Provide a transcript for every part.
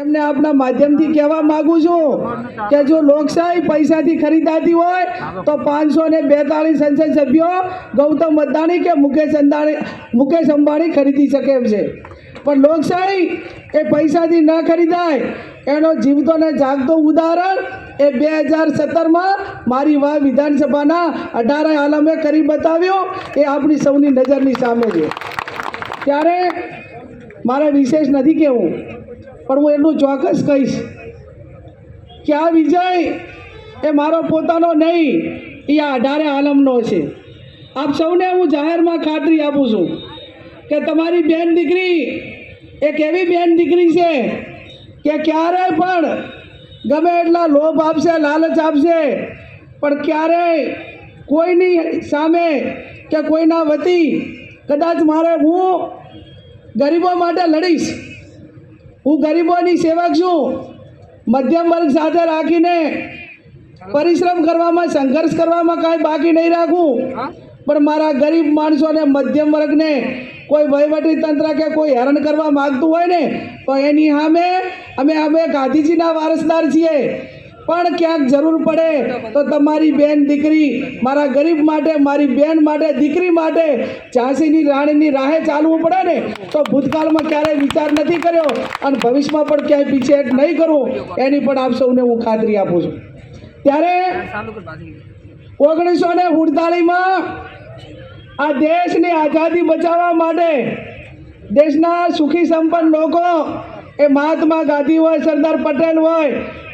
એમને આપના માધ્યમથી કહેવા માંગુ છું કે જો લોકશાહી પૈસાથી ખરીદાતી હોય તો પાંચસો ને બેતાળીસ સંસદ સભ્યો ગૌતમ અદાણી કે મુકેશ અંદાણી, મુકેશ અંબાણી ખરીદી શકે એમ છે. પણ લોકશાહી એ પૈસાથી ન ખરીદાય. એનો જીવતો ને જાગતો ઉદાહરણ એ બે હજાર સત્તરમાં મારી વા વિધાનસભાના અઢારે આલમે કરી બતાવ્યો. એ આપણી સૌની નજરની સામે છે. ત્યારે મારે વિશેષ નથી કહેવું. પણ હું એટલું ચોક્કસ કહીશ કે આ વિજય એ મારો પોતાનો નહીં, એ આ અઢારે આલમનો છે. આપ સૌને હું જાહેરમાં ખાતરી આપું છું કે તમારી બેન દીકરી એક એવી બેન દીકરી છે કે ક્યારેય પણ ગમે એટલા લોભ આપશે, લાલચ આપશે, પણ ક્યારેય કોઈની સામે કે કોઈના વતી કદાચ મારે હું ગરીબો માટે લડીશ. હું ગરીબોની સેવક છું. મધ્યમ વર્ગ સાથે રાખીને પરિશ્રમ કરવામાં સંઘર્ષ કરવામાં કાંઈ બાકી નહીં રાખું. પણ મારા ગરીબ માણસોને મધ્યમ વર્ગને કોઈ વહીવટી તંત્ર કે કોઈ હેરાન કરવા માગતું હોય ને તો એની સામે અમે અમે ગાંધીજીના વારસદાર છીએ. પણ ક્યાંક જરૂર પડે તો તમારી બેન દીકરી મારા ગરીબ માટે, મારી બેન માટે, દીકરી માટે ઝાંસીની રાણીની રાહે ચાલવું પડે ને, તો ભૂતકાળમાં ક્યારેય વિચાર નથી કર્યો અને ભવિષ્યમાં પણ ક્યાંય પીછેહટ નહીં કરું, એની પણ આપ સૌને હું ખાતરી આપું છું. ત્યારે ઓગણીસો ને ઉડતાલીસમાં આ દેશની આઝાદી બચાવવા માટે દેશના સુખી સંપન્ન લોકો એ મહાત્મા ગાંધી હોય, સરદાર પટેલ હોય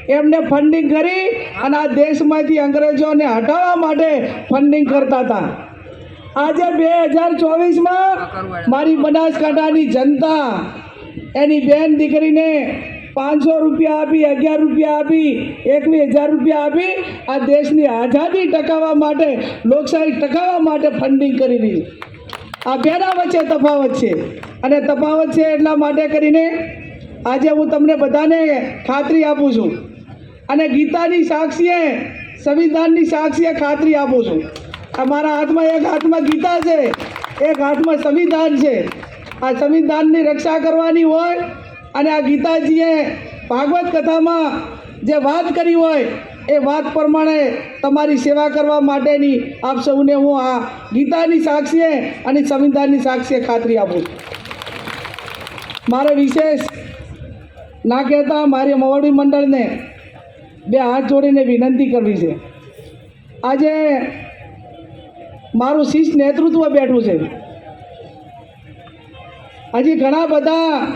એમને ફંડિંગ કરી અને આ દેશમાંથી અંગ્રેજોને હટાવવા માટે ફંડિંગ કરતા હતા. આજે બે હજાર ચોવીસમાં મારી બનાસકાંઠાની જનતા એની બેન દીકરીને પાંચસો રૂપિયા આપી, અગિયાર રૂપિયા આપી, એકવીસ હજાર રૂપિયા આપી આ દેશની આઝાદી ટકાવવા માટે, લોકશાહી ટકાવવા માટે ફંડિંગ કરી રહી આ બેના વચ્ચે તફાવત છે. અને તફાવત છે એટલા માટે કરીને આજે હું તમને બધાને ખાતરી આપું છું. અને ગીતાની સાક્ષીએ, સંવિધાનની સાક્ષીએ ખાતરી આપું છું. આ મારા હાથમાં એક હાથમાં ગીતા છે, એક હાથમાં સંવિધાન છે. આ સંવિધાનની રક્ષા કરવાની હોય અને આ ગીતાજીએ ભાગવત કથામાં જે વાત કરી હોય, એ વાત પ્રમાણે તમારી સેવા કરવા માટેની આપ સૌને હું આ ગીતાની સાક્ષીએ અને સંવિધાનની સાક્ષીએ ખાતરી આપું છું. મારે વિશેષ ના કહેતા મારી મવડી મંડળને બે હાથ જોડીને વિનંતી કરવી છે. આજે મારું શિષ્ટ નેતૃત્વ બેઠું છે. હજી ઘણા બધા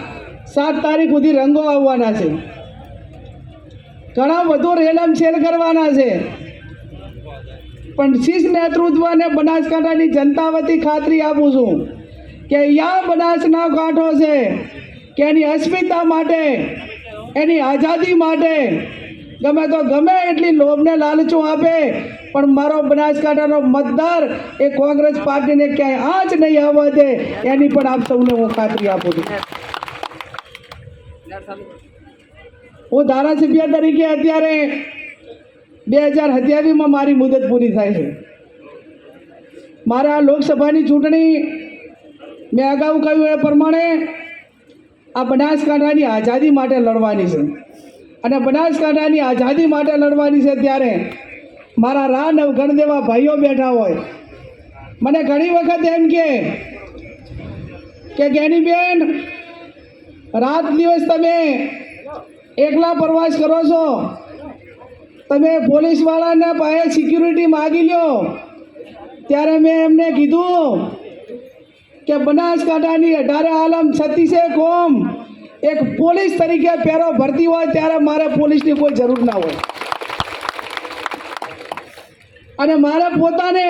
સાત તારીખ સુધી રંગો આવવાના છે. ઘણા વધુ રેલમ છેલ કરવાના છે. પણ શિષ્ટ નેતૃત્વ અને બનાસકાંઠાની જનતા વતી ખાતરી આપું છું કે અહીંયા બનાસના કાંઠો છે કે એની અસ્મિતા માટે, એની આઝાદી માટે ગમે તો ગમે એટલી લોભને લાલચું આપે, પણ મારો બનાસકાંઠાનો મતદાર એ કોંગ્રેસ પાર્ટીને ક્યાંય આંચ નહીં આવવા દે, એની પણ આપ સૌને હું ખાતરી આપું છું. હું ધારાસભ્ય તરીકે અત્યારે બે હજાર સત્યાવીસમાં મારી મુદત પૂરી થાય છે. મારા લોકસભાની ચૂંટણી મેં અગાઉ કહ્યું એ પ્રમાણે આ બનાસકાંઠાની આઝાદી માટે લડવાની છે. અને બનાસકાંઠાની આઝાદી માટે લડવાની છે ત્યારે મારા રા નવગણ દેવા ભાઈઓ બેઠા હોય. મને ઘણી વખત એમ કે કે ગેનીબેન રાત દિવસ તમે એકલા પ્રવાસ કરો છો. તમે પોલીસવાળાને પાસે સિક્યુરિટી માગી લ્યો ત્યારે મેં એમને કીધું કે બનાસકાંઠાની અઢારે આલમ છત્તીસે કોમ એક પોલીસ તરીકે પહેરો ભરતી હોય ત્યારે મારે પોલીસની કોઈ જરૂર ના હોય. અને મારે પોતાને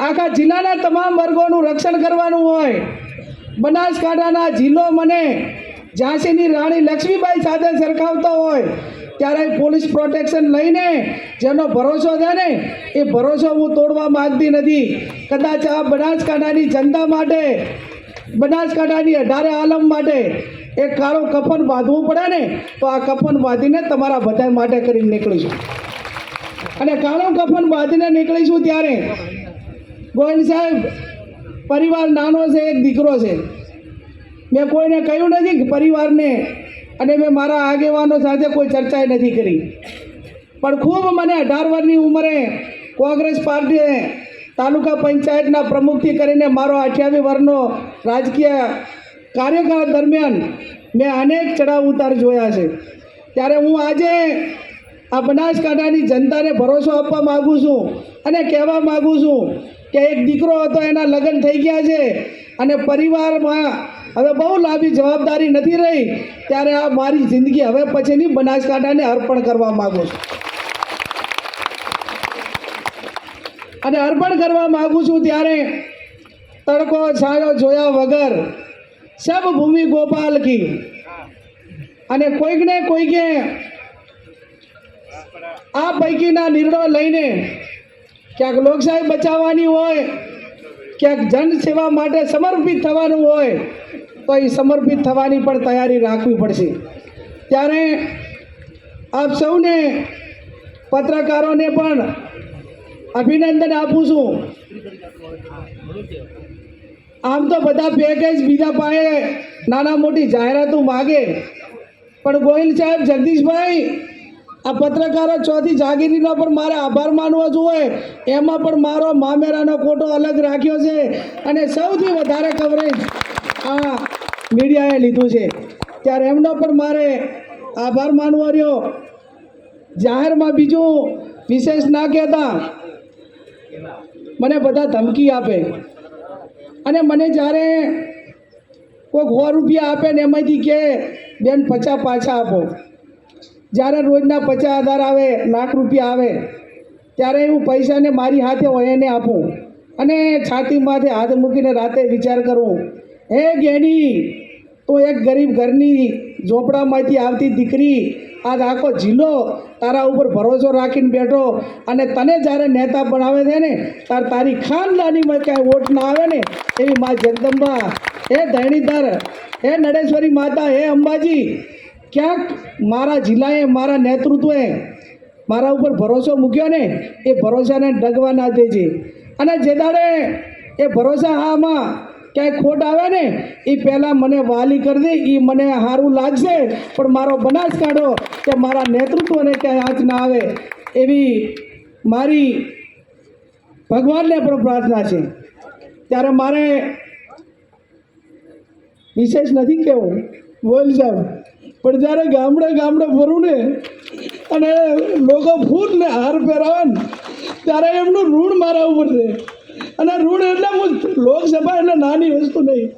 આખા જિલ્લાના તમામ વર્ગોનું રક્ષણ કરવાનું હોય. બનાસકાંઠાના જિલ્લો મને ઝાંસીની રાણી લક્ષ્મીબાઈ સાથે સરખાવતો હોય, ત્યારે પોલીસ પ્રોટેક્શન લઈને જેનો ભરોસો છે ને, એ ભરોસો હું તોડવા માગતી નથી. કદાચ આ બનાસકાંઠાની જનતા માટે બનાસકાંઠાની અઢારે આલમ માટે એક કાળો કફન બાંધવું પડે ને, તો આ કફન બાંધીને તમારા બધા માટે કરીને નીકળીશું. અને કાળો કફન બાંધીને નીકળીશું ત્યારે ગોયલ સાહેબ, પરિવાર નાનો છે, એક દીકરો છે. મેં કોઈને કહ્યું નથી પરિવારને અને મેં મારા આગેવાનો સાથે કોઈ ચર્ચા નથી કરી. પણ ખૂબ મને અઢાર વર્ષની ઉંમરે કોંગ્રેસ પાર્ટીએ તાલુકા પંચાયતના પ્રમુખથી કરીને મારો અઠ્યાવીસ વર્ષનો રાજકીય કાર્યકાળ દરમિયાન મેં અનેક ચડાવ ઉતાર જોયા છે. ત્યારે હું આજે આ બનાસકાંઠાની જનતાને ભરોસો આપવા માગું છું અને કહેવા માગું છું કે એક દીકરો હતો, એના લગ્ન થઈ ગયા છે અને પરિવારમાં હવે બહુ લાંબી જવાબદારી નથી રહી, ત્યારે આ મારી જિંદગી હવે પછીની બનાસકાંઠાને અર્પણ કરવા માગું છું. અને અર્પણ કરવા માગું છું ત્યારે તડકો છાયો જોયા વગર સબ ભૂમિ ગોપાલ કી. અને કોઈકને કોઈકે આ પૈકીના નિર્ણયો લઈને ક્યાંક લોકશાહી બચાવવાની હોય, ક્યાંક જન સેવા માટે સમર્પિત થવાનું હોય, તો એ સમર્પિત થવાની પણ તૈયારી રાખવી પડશે. ત્યારે આપ સૌને પત્રકારોને પણ અભિનંદન આપું છું. આમ તો બધા પેકેજ બીજા પાસે નાના મોટી જાહેરાતો માગે. પણ ગોહિલ સાહેબ, જગદીશભાઈ, આ પત્રકારો ચોથી જાગીરીનો પણ મારે આભાર માનવો જોઈએ. એમાં પણ મારો મામેરાનો કોટો અલગ રાખ્યો છે અને સૌથી વધારે કવરેજ આ મીડિયાએ લીધું છે. ત્યારે એમનો પણ મારે આભાર માનવો રહ્યો. જાહેરમાં બીજું વિશેષ ના કહેતા મને બધા ધમકી આપે. અને મને જ્યારે કોઈ સો રૂપિયા આપે ને એમાંથી કે, બેન, પચાસ પાછા આપો. જ્યારે રોજના પચાસ હજાર આવે, લાખ રૂપિયા આવે, ત્યારે હું પૈસાને મારી હાથે હોય એને આપું. અને છાતીમાંથી હાથ મૂકીને રાતે વિચાર કરું, હે ગેની તું એક ગરીબ ઘરની ઝોપડામાંથી આવતી દીકરી આજ આખો જિલ્લો તારા ઉપર ભરોસો રાખીને બેઠો અને તને જ્યારે નેતા બનાવે છે ને, તાર તારી ખાનદાનીમાં ક્યાંય વોટ ના આવે ને, એવી મા જગદંબા, હે ધૈણીધર, હે નડેશ્વરી માતા, હે અંબાજી, ક્યાંક મારા જિલ્લાએ મારા નેતૃત્વએ મારા ઉપર ભરોસો મૂક્યો ને, એ ભરોસાને ડગવા ના દેજે. અને જે દાડે એ ભરોસા હામાં ક્યાંય ખોટ આવે ને એ પહેલાં મને વાલી કરી દે એ મને સારું લાગશે. પણ મારો બનાસકાંઠો કે મારા નેતૃત્વને ક્યાંય આંચ ના આવે એવી મારી ભગવાનને પણ પ્રાર્થના છે. ત્યારે મારે વિશેષ નથી કહેવું, બોલ સાહેબ. પણ જ્યારે ગામડે ગામડે ફરું ને, અને લોકો ફૂલ ને હાર પહેરાવે ને, ત્યારે એમનું ઋણ મારા ઉપર છે. અને રૂડ એટલે લોકસભા એટલે નાની વસ્તુ નહીં.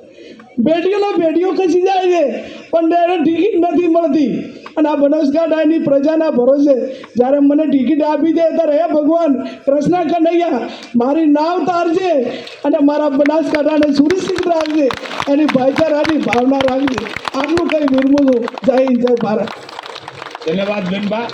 બેટીઓના બેટીઓ ખસી જાય છે, પણ એને ટિકિટ નથી મળતી. અને આ બનાસકાંઠાની પ્રજાના ભરોસે. જ્યારે મને ટિકિટ આપી દે, ત્યારે હે ભગવાન કૃષ્ણ કનૈયા, મારી નાવ તારજે અને મારા બનાસકાંઠાને સુરક્ષિત રાખજે. એની ભાઈચારાની ભાવના રાખજે. આટલું કંઈ વિરમું છું. જય જય ભારત. ધન્યવાદ બેનબા.